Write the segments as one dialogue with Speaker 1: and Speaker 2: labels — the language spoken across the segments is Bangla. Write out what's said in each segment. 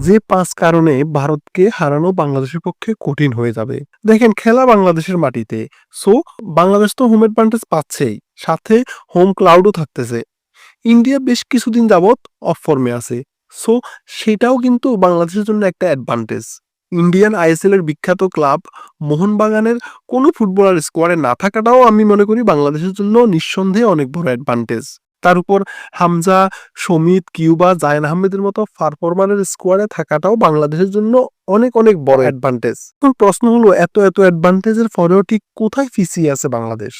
Speaker 1: যে পাঁচ কারণে ভারতকে হারানো বাংলাদেশের পক্ষে কঠিন হয়ে যাবে। দেখেন, খেলা বাংলাদেশের মাটিতে। সো বাংলাদেশ তো হোম অ্যাডভান্টেজ পাচ্ছেই। সাথে হোম ক্লাউডও থাকতেছে। ইন্ডিয়া বেশ কিছুদিন যাবৎ অফ ফর্মে আছে। সো সেটাও কিন্তু বাংলাদেশের জন্য একটা অ্যাডভান্টেজ ইন্ডিয়ান আইএসএল এর বিখ্যাত ক্লাব মোহনবাগানের কোনো ফুটবলার স্কোয়াডে না থাকাটাও আমি মনে করি বাংলাদেশের জন্য নিঃসন্দেহে অনেক বড় অ্যাডভান্টেজ তার উপর হামজা সমিত কিউবা, জায়ন আহমেদের মতো পারফরমারের স্কোয়াডে থাকাটাও বাংলাদেশের জন্য অনেক অনেক বড় অ্যাডভান্টেজ প্রশ্ন হলো, এত এত অ্যাডভান্টেজের পরেও ঠিক কোথায় পিছিয়ে আছে বাংলাদেশ?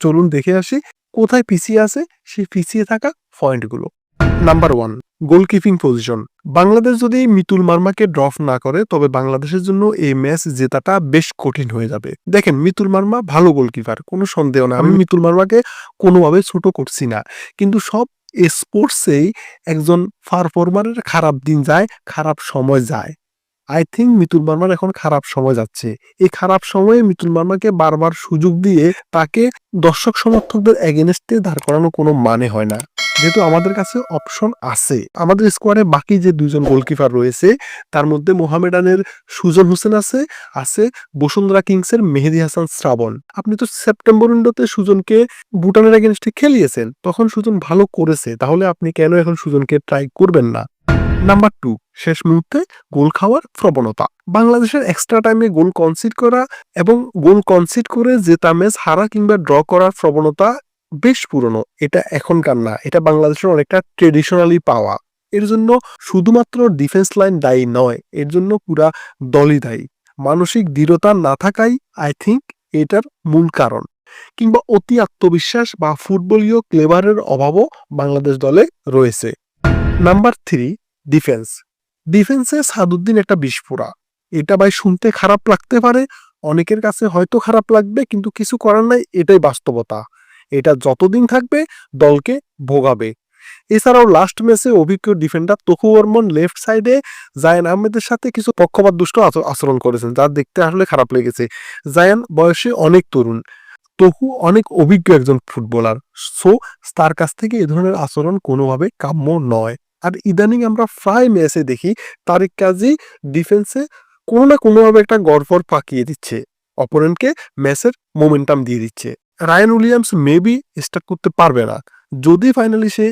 Speaker 1: চলুন দেখে আসি, কোথায় পিছিয়ে আছে? সেই পিছিয়ে থাকা পয়েন্টগুলো নাম্বার ওয়ান গোলকিপিং পজিশন বাংলাদেশ যদি মিতুল মার্মাকে ড্রপ না করে, তবে বাংলাদেশের জন্য এই ম্যাচ জেতাটা বেশ কঠিন হয়ে যাবে। দেখেন, মিতুল মার্মা ভালো গোলকিপার কোনো সন্দেহ না আমি মিতুল মার্মাকে কোনোভাবে ছোট করছি না। কিন্তু সব স্পোর্টসেই একজন পারফর্মারের খারাপ দিন যায়, খারাপ সময় যায়। আই থিঙ্ক মিতুল মার্মার এখন খারাপ সময় যাচ্ছে। এই খারাপ সময়ে মিতুল মার্মাকে বারবার সুযোগ দিয়ে তাকে দর্শক সমর্থকদের এগেনস্টে দাঁড় করানো কোনো মানে হয় না। যেহেতু আমাদের কাছে অপশন আছে। আমাদের স্কোয়াডে বাকি যে দুজন গোলকিপার রয়েছে, তার মধ্যে মোহামেডানের সুজন হোসেন আছে আছে বসুন্ধরা কিংসের মেহেদি হাসান শ্রাবণ। আপনি তো সেপ্টেম্বর উইন্ডোতে সুজনকে ভুটানের এগেনস্টে খেলিয়েছেন, তখন সুজন ভালো করেছে, তাহলে আপনি কেন এখন সুজনকে ট্রাই করবেন না? নাম্বার টু শেষ মুহূর্তে গোল খাওয়ার প্রবণতা। বাংলাদেশের এক্সট্রা টাইমে গোল কনসিড করা এবং গোল কনসিড করে জেতা ম্যাচ হারা কিংবা ড্র করার প্রবণতা বেশ পুরনো। এটা এখনকার না। এটা বাংলাদেশের অনেকটা ট্রেডিশনালি পাওয়া। এর জন্য শুধুমাত্র ডিফেন্স লাইন দায়ী নয়, এর জন্য পুরা দলই দায়ী। মানসিক দৃঢ়তা না থাকাই আই থিঙ্ক এটার মূল কারণ। কিংবা অতি আত্মবিশ্বাস বা ফুটবলীয় ক্লেভারের অভাবও বাংলাদেশ দলে রয়েছে। নাম্বার থ্রি ডিফেন্স ডিফেন্সে সাদুদ্দিন একটা বিস্ফোরা। এটা ভাই শুনতে খারাপ লাগতে পারে, অনেকের কাছে হয়তো খারাপ লাগবে, কিন্তু কিছু করার নাই, এটাই বাস্তবতা। এটা যতদিন থাকবে দলকে ভোগাবে। এছাড়াও লাস্ট ম্যাচে অভিজ্ঞ ডিফেন্ডার তকু বর্মন লেফট সাইডে জায়ান আহমেদের সাথে কিছু পক্ষপাত দুষ্ট আচরণ করেছেন, যা দেখতে আসলে খারাপ লেগেছে। জায়ান বয়সে অনেক তরুণ তহু অনেক অভিজ্ঞ একজন ফুটবলার, সো তার কাছ থেকে এ ধরনের আচরণ কোনোভাবে কাম্য নয়। আর ইদানিং আমরা প্রায় ম্যাচে দেখি তারিক কাজী ডিফেন্সে কোনো না কোনোভাবে একটা গড়ফর পাকিয়ে দিচ্ছে অপোনেন্টকে ম্যাচের মোমেন্টাম দিয়ে দিচ্ছে। রায়ান উইলিয়ামস মেবি স্টার্ট করতে পারবে না। যদি ফাইনালি সে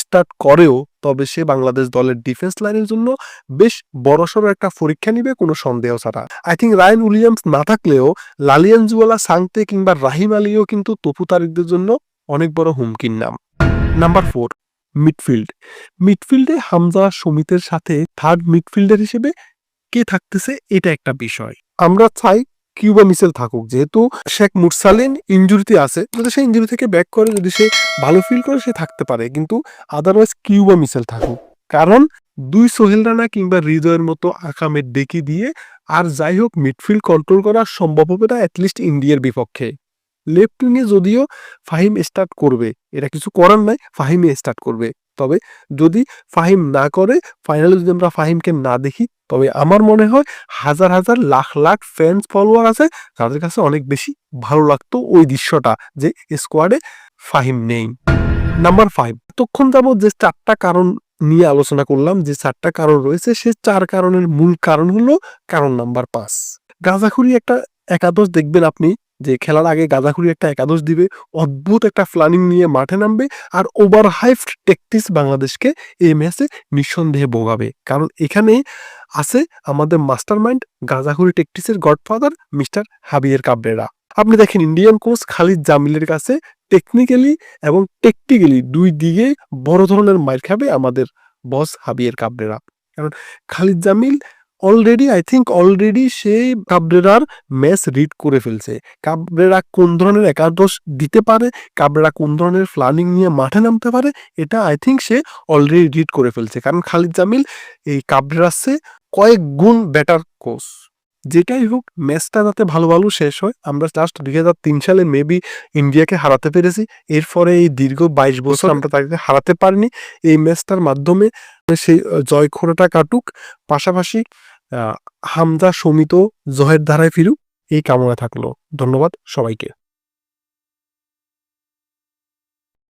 Speaker 1: স্টার্ট করেও, তবে সে বাংলাদেশ দলের ডিফেন্স লাইনের জন্য বেশ বড়সড় একটা পরীক্ষা নিবে, কোনো সন্দেহ ছাড়া। আই থিঙ্ক রায়ান উইলিয়ামস না থাকলেও লালিয়ানজুয়ালা সাংতে কিংবা রাহিম আলীও কিন্তু তপু তারিকদের জন্য অনেক বড় হুমকির নাম। নাম্বার ফোর মিডফিল্ড মিডফিল্ডে হামজা, সমিতের সাথে থার্ড মিডফিল্ডার হিসেবে কে থাকতেছে, এটা একটা বিষয়। আমরা চাই কিউবা মিসেল থাকুক, যেহেতু শেখ মুরসালিন ইঞ্জুরিতে আছে, যদি সে ইঞ্জুরি থেকে ব্যাক করে, যদি সে ভালো ফিল করে, সে থাকতে পারে। কিন্তু আদারওয়াইজ কিউবা মিসেল থাকুক। কারণ দুই সোহেল রানা কিংবা হৃদয়ের মতো আকামের ডেকে দিয়ে আর যাই হোক মিডফিল্ড কন্ট্রোল করা সম্ভব হবে না অ্যাটলিস্ট ইন্ডিয়ার বিপক্ষে। লেফট উইংয়ে যদিও ফাহিম স্টার্ট করবে এটা কিছু করার নাই, ফাহিমে স্টার্ট করবে। তবে যদি ফাহিম না করে ফাইনালে যদি আমরা ফাহিমকে না দেখি তবে আমার মনে হয় হাজার হাজার লাখ লাখ ফ্যান্স ফলোয়ার আছে তাদের কাছে অনেক বেশি ভালো লাগতো ওই দৃশ্যটা যে স্কোয়াডে ফাহিম নেই। নাম্বার ফাইভ এতক্ষণ যাবত যে চারটা কারণ নিয়ে আলোচনা করলাম, যে চারটা কারণ রয়েছে, সে চার কারণের মূল কারণ হলো কারণ নাম্বার পাঁচ। গাঁজাখুরি একটা একাদশ দেখবেন আপনি যে খেলার আগে গাঁজাখুরি একটা একাদশ দিবে, অদ্ভুত একটা প্ল্যানিং নিয়ে মাঠে নামবে আর ওভার হাইফ টেকটিস বাংলাদেশকে এই ম্যাচে নিঃসন্দেহে ভোগাবে। কারণ এখানে আছে আমাদের মাস্টার মাইন্ড গাঁজাখুরি টেকটিসের গডফাদার মিস্টার হাবিয়ের কাবরেরা আপনি দেখেন ইন্ডিয়ান কোচ খালিদ জামিলের কাছে টেকনিক্যালি এবং টেকটিক্যালি দুই দিকে বড় ধরনের মাইর খাবে আমাদের বস হাবিয়ের কাবরেরা কারণ Khalid Jamil already I think already সে কাবরেরার ম্যাচ রিড করে ফেলছে। কাবরেরা কোন ধরনের একাদশ দিতে পারে? কাবরেরা কোন ধরনের প্ল্যানিং নিয়ে মাঠে নামতে পারে? এটা আই থিঙ্ক সে অলরেডি রিড করে ফেলছে। কারণ খালিদ জামিল এই কাবরেরাসে কয়েক গুণ বেটার কোচ যেটাই হোক ম্যাচটা যাতে ভালো ভালো শেষ হয় আমরা লাস্ট দুই হাজার তিন সালে মেবি ইন্ডিয়াকে হারাতে পেরেছি। এরপরে এই দীর্ঘ বাইশ বছর আমরা তাকে হারাতে পারিনি। এই ম্যাচটার মাধ্যমে সেই জয় খোরাটা কাটুক। পাশাপাশি হামজা সমিত জহের ধারায় ফিরুক এই কামনা থাকল। ধন্যবাদ সবাইকে।